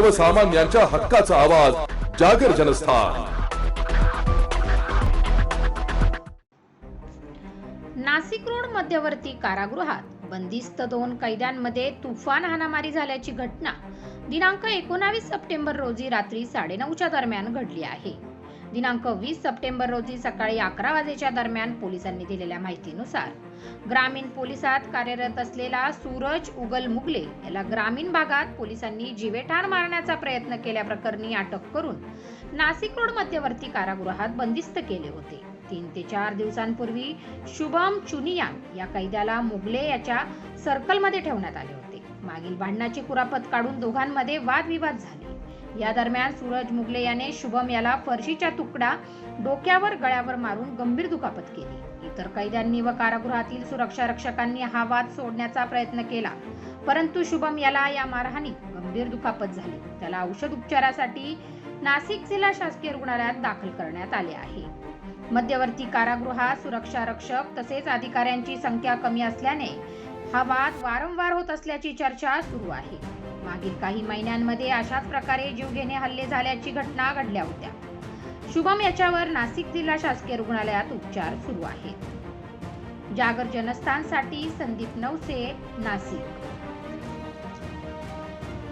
सर्वसामान्यांच्या हक्काचा आवाज जागर जनस्थान. नाशिक रोड मध्यवर्ती कारागृहात बंदिस्त दोन कैद्यांमध्ये तुफान हाणामारी झाल्याची घटना दिनांक एकोणावीस सप्टेंबर रोजी रात्री साडेनऊच्या दरम्यान घडली आहे. दिनांक वीस सप्टेंबर रोजी सकाळी अकरा वाजेच्या दरम्यान पोलिसांनी दिलेल्या माहितीनुसार ग्रामीण पोलिसात कार्यरत असलेला सूरज उगल मुगले याला ग्रामीण भागात पोलिसांनी जिवेठार मारण्याचा प्रयत्न केल्याप्रकरणी अटक करून नाशिक रोड मध्यवर्ती कारागृहात बंदिस्त केले होते. तीन ते चार दिवसांपूर्वी शुभम चुनिया या कैद्याला मुगले याच्या सर्कलमध्ये ठेवण्यात आले होते. मागील भांडणाची कुरापत काढून दोघांमध्ये वादविवाद झाले. या दरम्यान सूरज मुगले याने शुभम याला फरशीच्या तुकडा डोक्यावर गळ्यावर मारून गंभीर दुखापत केली. इतर कैद्यांनी व कारागृहातील सुरक्षा रक्षकांनी हा वाद सोडण्याचा प्रयत्न केला. परंतु शुभम याला या मारहाणीत गंभीर दुखापत झाली. त्याला औषध उपचारासाठी नाशिक जिल्हा शासकीय रुग्णालयात दाखल करण्यात आले आहे. मध्यवर्ती कारागृहात सुरक्षा रक्षक तसेच अधिकाऱ्यांची संख्या कमी असल्याने हा वाद वारंवार होत असल्याची चर्चा सुरू आहे. मागील काही महिन्यांमध्ये अशाच प्रकारे जीवघेणे हल्ले झाल्याची घटना घडल्या होत्या. शुभम याच्यावर नाशिक जिल्हा शासकीय रुग्णालयात उपचार सुरू आहेत. जागर जनस्थानसाठी संदीप नवसे नाशिक.